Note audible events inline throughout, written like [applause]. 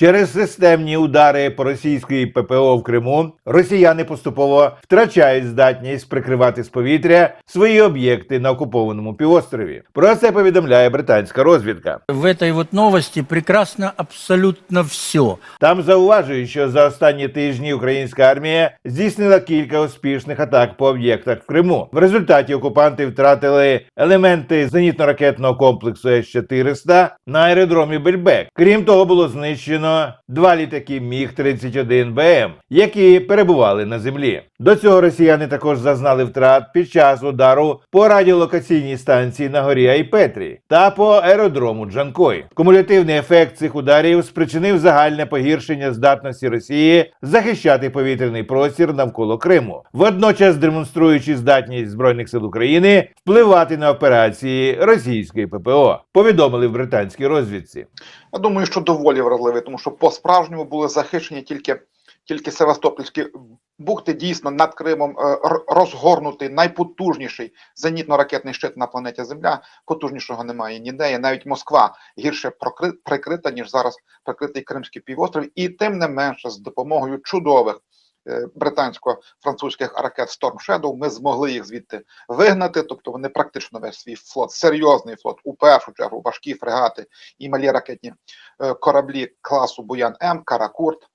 Через системні удари по російської ППО в Криму росіяни поступово втрачають здатність прикривати з повітря свої об'єкти на окупованому півострові. Про це повідомляє британська розвідка. В этой вот новости прекрасно абсолютно все. Там зауважують, що за останні тижні українська армія здійснила кілька успішних атак по об'єктах в Криму. В результаті окупанти втратили елементи зенітно-ракетного комплексу С-400 на аеродромі Бельбек. Крім того, було знищено два літаки Міг 31 БМ, які перебували на землі. До цього росіяни також зазнали втрат під час удару по радіолокаційній станції на горі Айпетрі та по аеродрому Джанкой. Кумулятивний ефект цих ударів спричинив загальне погіршення здатності Росії захищати повітряний простір навколо Криму, водночас демонструючи здатність збройних сил України впливати на операції російської ППО. Повідомили в британській розвідці. Я думаю, що доволі вразливий, тому по-справжньому були захищені тільки, тільки Севастопольські бухти. Дійсно, над Кримом е, розгорнутий найпотужніший зенітно-ракетний щит на планеті Земля. Потужнішого немає ніде. І навіть Москва гірше прикрита, ніж зараз прикритий Кримський півострів. І тим не менше, з допомогою чудових британсько-французьких ракет Storm Shadow ми змогли їх звідти вигнати. Тобто вони практично весь свій флот, серйозний флот, у першу чергу важкі фрегати і малі ракетні е, кораблі класу Буян М, Каракурт е,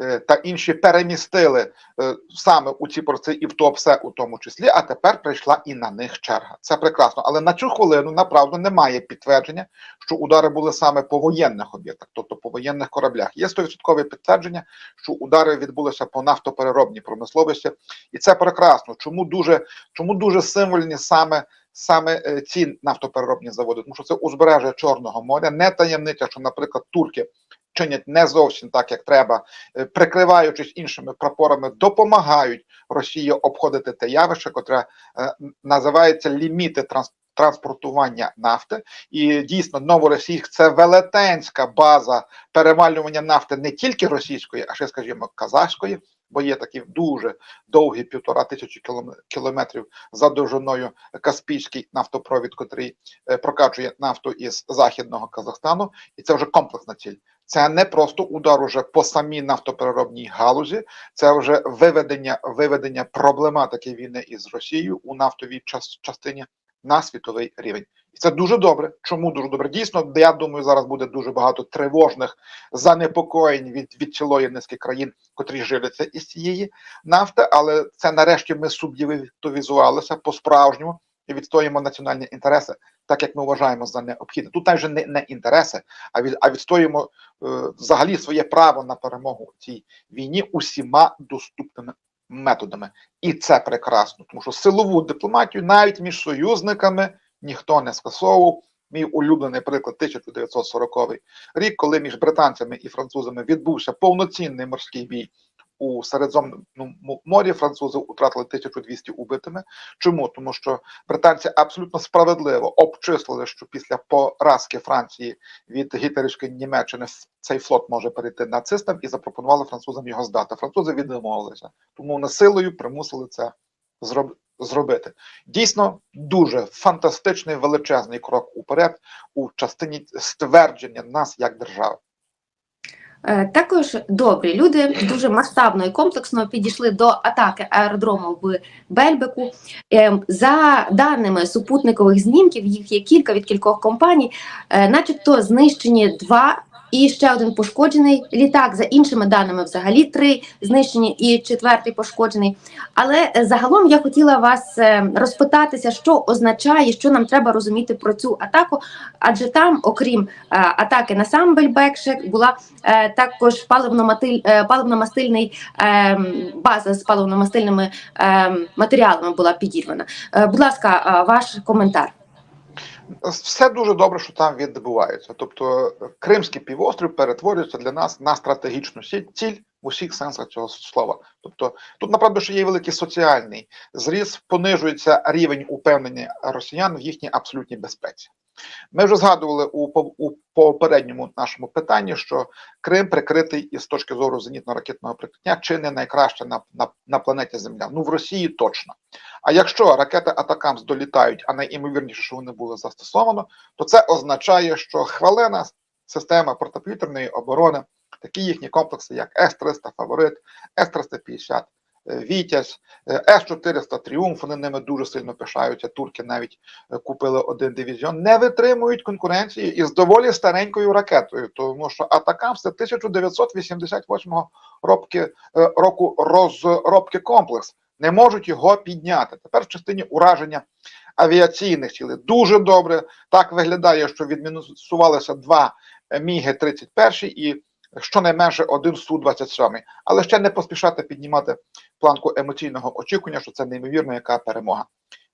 та інші перемістили е, саме у ці порти і в Туапсе у тому числі, а тепер прийшла і на них черга. Це прекрасно. Але на цю хвилину направду немає підтвердження, що удари були саме по воєнних об'єктах, тобто по воєнних кораблях. Є 100% підтвердження, що удари відбулися по нафтопереробній промисловості, і це прекрасно. Чому дуже, чому дуже символьні саме саме е, ці нафтопереробні заводи, тому що це узбережжя Чорного моря, не таємниця, що, наприклад, турки чинять не зовсім так, як треба, е, прикриваючись іншими прапорами, допомагають Росії обходити те явище, котре е, називається ліміти транс. Транспортування нафти і дійсно Новоросійськ це велетенська база перевалювання нафти не тільки російської, а ще, скажімо, казахської, бо є такі дуже довгі півтора тисячі кіломе- кілометрів за довжиною Каспійський нафтопровід, котрий е, прокачує нафту із західного Казахстану, і це вже комплексна ціль. Це не просто удар уже по самій нафтопереробній галузі, це вже виведення, виведення проблематики війни із Росією у нафтовій час, частині на світовий рівень. І це дуже добре. Чому дуже добре? Дійсно, я думаю, зараз буде дуже багато тривожних занепокоєнь від, від цілої низки країн, котрі живляться із цієї нафти, але це нарешті ми суб'єктивізувалися по-справжньому і відстоїмо національні інтереси, так як ми вважаємо за необхідне. Тут навіть не, не інтереси, а від а відстоїмо е, взагалі своє право на перемогу у цій війні усіма доступними методами. І це прекрасно, тому що силову дипломатію навіть між союзниками ніхто не скасовував. Мій улюблений приклад 1940 рік, коли між британцями і французами відбувся повноцінний морський бій у Середземному морі. Французи втратили 1200 убитими. Чому? Тому що британці абсолютно справедливо обчислили, що після поразки Франції від гітлерівської Німеччини цей флот може перейти нацистам і запропонували французам його здати. Французи відмовилися, тому вони силою примусили це зроб- зробити. Дійсно, дуже фантастичний величезний крок уперед у частині ствердження нас як держави. Е, Також добрі люди дуже масштабно і комплексно підійшли до атаки аеродрому в Бельбеку. Ем, За даними супутникових знімків, їх є кілька від кількох компаній, е, начебто знищені два. І ще один пошкоджений літак. За іншими даними, взагалі три знищені, і четвертий пошкоджений. Але е, загалом я хотіла вас е, розпитатися, що означає, що нам треба розуміти про цю атаку. Адже там, окрім е, атаки на сам Бельбекшек, була також паливно-мастильний база з паливно-мастильними матеріалами була підірвана. Будь ласка, ваш коментар. Все дуже добре, що там відбувається. Тобто Кримський півострів перетворюється для нас на стратегічну ціль в усіх сенсах цього слова. Тобто тут направду ще є великий соціальний зріз, понижується рівень упевнення росіян в їхній абсолютній безпеці. Ми вже згадували у, у попередньому нашому питанні, що Крим прикритий із точки зору зенітно-ракетного прикриття чи не найкраще на, на, на планеті Земля. Ну в Росії точно. А якщо ракети Атакамс долітають, а найімовірніше, що вони були застосовано, то це означає, що хвалена система протиповітряної оборони такі їхні комплекси, як С-300 Фаворит, С-350 е, Вітязь, е, С-400 Тріумф, вони ними дуже сильно пишаються. Турки навіть е, купили один дивізіон, не витримують конкуренції із доволі старенькою ракетою, тому що Атакам це 1988 роки, е, року розробки комплекс. Не можуть його підняти. Тепер в частині ураження авіаційних цілей дуже добре. Так виглядає, що відмінусувалися два е, Міги 31 і щонайменше один Су-27. Але ще не поспішати піднімати планку емоційного очікування, що це неймовірно, яка перемога.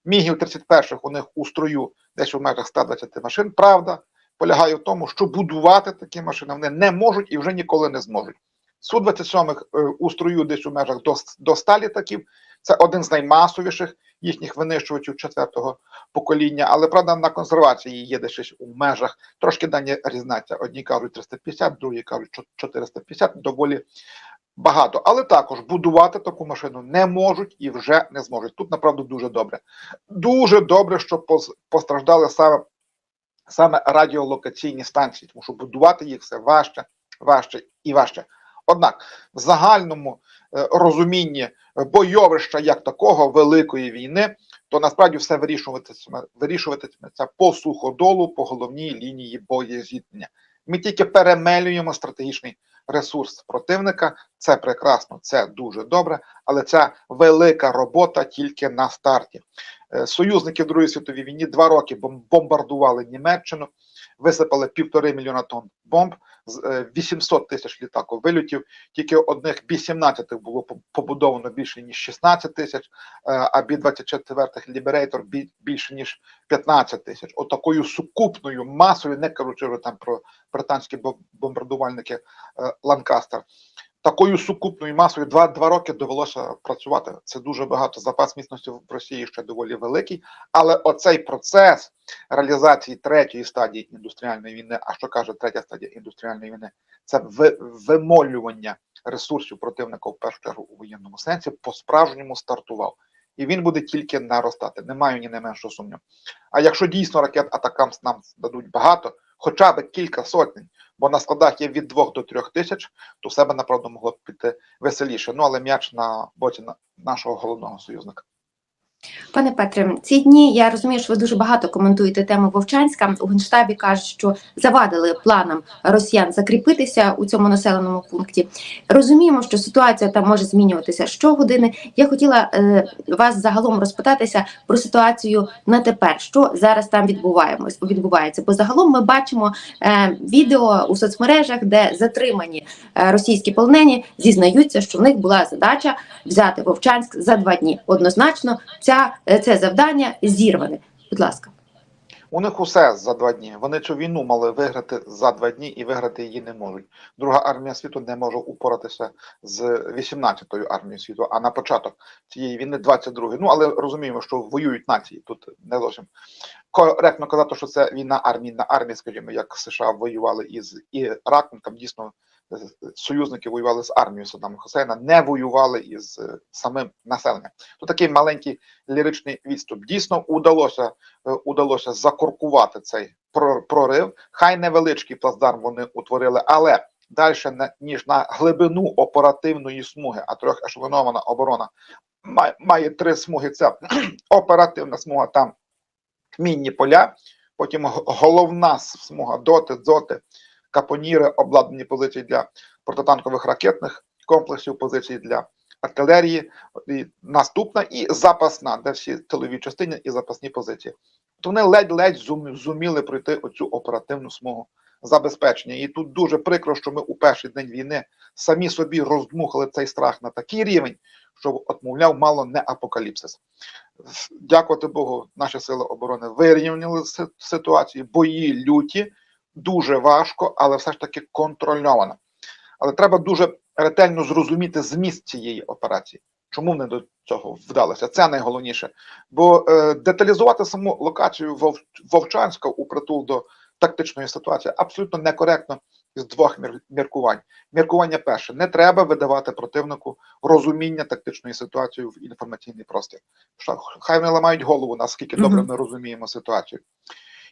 Мігів 31-х у них у строю десь у межах 120 машин. Правда, полягає в тому, що будувати такі машини вони не можуть і вже ніколи не зможуть. Су-27 е, у строю десь у межах до, до 100 літаків. Це один з наймасовіших їхніх винищувачів четвертого покоління. Але правда на консервації є десь у межах. Трошки дані різняться. Одні кажуть 350, другі кажуть 450, доволі багато. Але також будувати таку машину не можуть і вже не зможуть. Тут направду дуже добре. Дуже добре, що постраждали саме, саме радіолокаційні станції, тому що будувати їх все важче, важче і важче. Однак в загальному е, розумінні бойовища як такого великої війни, то насправді все вирішуватиме, вирішуватиметься по суходолу, по головній лінії боєзіткнення. Ми тільки перемелюємо стратегічний ресурс противника. Це прекрасно, це дуже добре, але це велика робота тільки на старті. Е, Союзники в Другій світовій війні два роки бом- бомбардували Німеччину, висипали півтори мільйона тонн бомб, з- е, 800 тисяч літаків вильотів. Тільки одних Бі-17 було побудовано більше ніж 16 тисяч, е, а Бі-24 ліберейтор бі- більше ніж 15 тисяч. Отакою сукупною масою, не кажучи вже там про британські бомбардувальники е, Ланкастер. Такою сукупною масою два, два роки довелося працювати. Це дуже багато. Запас міцності в Росії ще доволі великий. Але оцей процес реалізації третьої стадії індустріальної війни, а що каже третя стадія індустріальної війни, це ви- вимолювання ресурсів противника в першу чергу у воєнному сенсі, по-справжньому стартував. І він буде тільки наростати. Не маю ні найменшого сумніву. А якщо дійсно ракет Атакамс нам дадуть багато, хоча б кілька сотень, бо на складах є від 2 до 3 тисяч, то в себе, направду могло б піти веселіше. Ну але м'яч на боці нашого головного союзника. Пане Петре, ці дні я розумію, що ви дуже багато коментуєте тему Вовчанська. У генштабі кажуть, що завадили планам росіян закріпитися у цьому населеному пункті. Розуміємо, що ситуація там може змінюватися щогодини. Я хотіла е, вас загалом розпитатися про ситуацію на тепер, що зараз там відбуваємось, відбувається. Бо загалом ми бачимо е, відео у соцмережах, де затримані е, російські полонені зізнаються, що в них була задача взяти Вовчанськ за два дні. Однозначно, ця е, це завдання зірване. Будь ласка. У них усе за два дні. Вони цю війну мали виграти за два дні і виграти її не можуть. Друга армія світу не може упоратися з 18-ю армією світу, а на початок цієї війни 22-ї. Ну але розуміємо, що воюють нації. Тут не зовсім коректно казати, що це війна армії на армії, скажімо, як США воювали із Іраком, там дійсно союзники воювали з армією Саддама Хусейна, не воювали із е, самим населенням. То такий маленький ліричний відступ. Дійсно удалося е, удалося закоркувати цей прорив. Хай невеличкий плацдарм вони утворили, але далі ніж на глибину оперативної смуги, а трьохешелонована оборона має, три смуги. Це [clears throat] оперативна смуга, там мінні поля, потім головна смуга доти, дзоти, капоніри, обладнані позиції для протитанкових ракетних комплексів, позиції для артилерії, і наступна і запасна, де всі тилові частини і запасні позиції. То вони ледь-ледь зум- зуміли пройти оцю оперативну смугу забезпечення. І тут дуже прикро, що ми у перший день війни самі собі роздмухали цей страх на такий рівень, що, от, мовляв, мало не апокаліпсис. Дякувати Богу, наші сили оборони вирівняли ситуацію, бої люті, дуже важко, але все ж таки контрольовано. Але треба дуже ретельно зрозуміти зміст цієї операції. Чому вони до цього вдалося? Це найголовніше. Бо е, деталізувати саму локацію Вов, Вовчанська у притул до тактичної ситуації абсолютно некоректно з двох мір- міркувань. Міркування перше: не треба видавати противнику розуміння тактичної ситуації в інформаційний простір. Хай вони ламають голову, наскільки добре ми розуміємо ситуацію.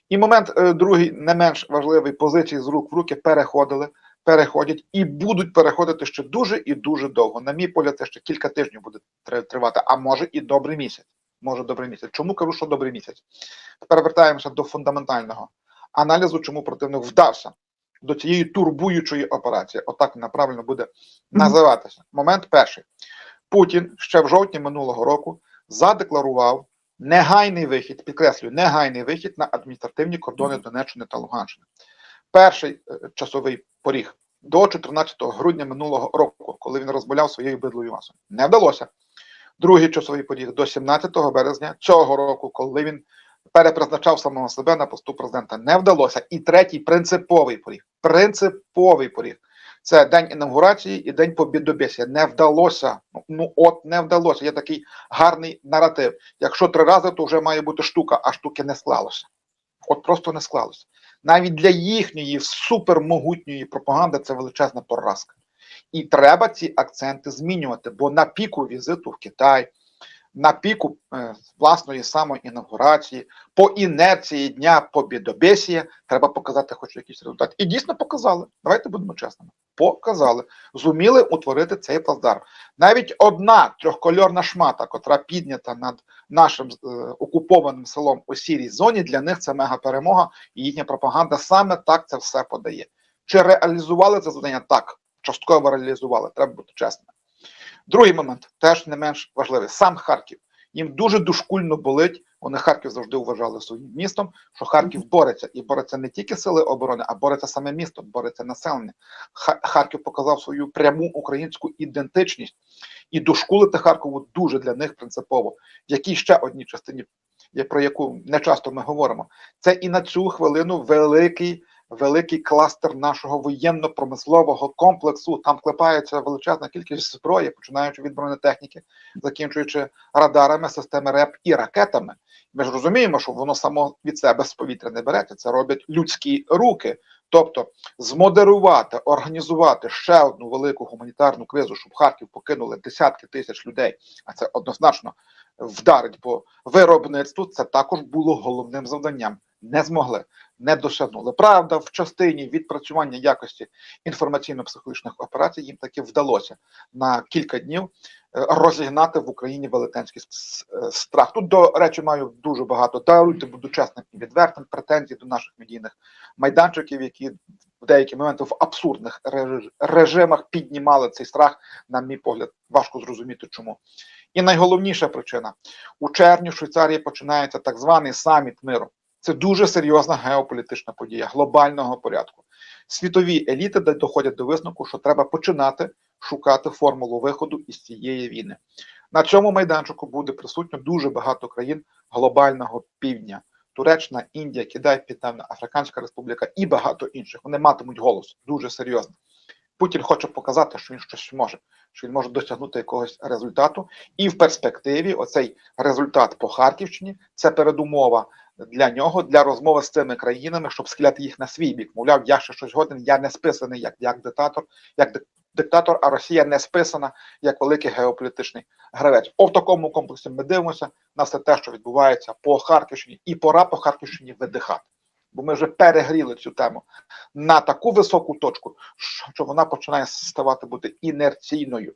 І момент е, другий, не менш важливий, позиції з рук в руки переходили переходять і будуть переходити ще дуже і дуже довго. На мій погляд, це ще кілька тижнів буде тривати, а може і добрий місяць. Може добрий місяць. Чому кажу, що добрий місяць? Тепер вертаємося до фундаментального аналізу, чому противник вдався до цієї турбуючої операції. Отак вона правильно буде називатися. Момент перший. Путін ще в жовтні минулого року задекларував негайний вихід, підкреслюю, негайний вихід на адміністративні кордони Донеччини та Луганщини. Перший е, часовий поріг до 14 грудня минулого року, коли він розмовляв своєю бидлою масою. Не вдалося. Другий часовий поріг до 17 березня цього року, коли він перепризначав самого себе на посту президента. Не вдалося. І третій принциповий поріг. Принциповий поріг. Це день інаугурації і день побідобєсія. Не вдалося. Ну, от не вдалося. Є такий гарний наратив. Якщо три рази, то вже має бути штука, а штуки не склалося. От просто не склалося. Навіть для їхньої супермогутньої пропаганди це величезна поразка. І треба ці акценти змінювати, бо на піку візиту в Китай, на піку е, власної самоінаугурації, по інерції дня побідобєсія треба показати хоч якийсь результат. І дійсно показали. Давайте будемо чесними. Показали, зуміли утворити цей плацдарм. Навіть одна трьохкольорна шмата, котра піднята над нашим е, окупованим селом у сірій зоні, для них це мега перемога, і їхня пропаганда саме так це все подає. Чи реалізували це завдання? Так, частково реалізували, треба бути чесним. Другий момент теж не менш важливий. Сам Харків. Їм дуже душкульно болить. Вони Харків завжди вважали своїм містом, що Харків бореться і бореться не тільки сили оборони, а бореться саме місто, бореться населення. Ха- Харків показав свою пряму українську ідентичність, і дошкулити Харкову дуже для них принципово. В якій ще одній частині, про яку не часто ми говоримо, це і на цю хвилину великий. Великий кластер нашого воєнно-промислового комплексу. Там клепається величезна кількість зброї, починаючи від бронетехніки, закінчуючи радарами, системи РЕП і ракетами. Ми ж розуміємо, що воно само від себе з повітря не береться. Це роблять людські руки. Тобто змодерувати, організувати ще одну велику гуманітарну кризу, щоб Харків покинули десятки тисяч людей, а це однозначно вдарить по виробництву. Це також було головним завданням. Не змогли, не досягнули. Правда, в частині відпрацювання якості інформаційно-психологічних операцій їм таки вдалося на кілька днів е, розігнати в Україні велетенський е, страх. Тут, до речі, маю дуже багато даруйте, буду чесним і відвертим претензій до наших медійних майданчиків, які в деякі моменти в абсурдних реж- режимах піднімали цей страх. На мій погляд, важко зрозуміти, чому. І найголовніша причина у червні в Швейцарії починається так званий саміт миру. Це дуже серйозна геополітична подія глобального порядку. Світові еліти доходять до висновку, що треба починати шукати формулу виходу із цієї війни. На цьому майданчику буде присутньо дуже багато країн глобального півдня: Туреччина, Індія, Китай, Південна Африканська Республіка і багато інших. Вони матимуть голос дуже серйозно. Путін хоче показати, що він щось може, що він може досягнути якогось результату, і в перспективі оцей результат по Харківщині це передумова для нього для розмови з цими країнами, щоб схиляти їх на свій бік. Мовляв, я ще щось годен, я не списаний як, як диктатор, як дик- диктатор, а Росія не списана як великий геополітичний гравець. О, в такому комплексі ми дивимося на все те, що відбувається по Харківщині, і пора по Харківщині видихати. Бо ми вже перегріли цю тему на таку високу точку, що вона починає ставати бути інерційною.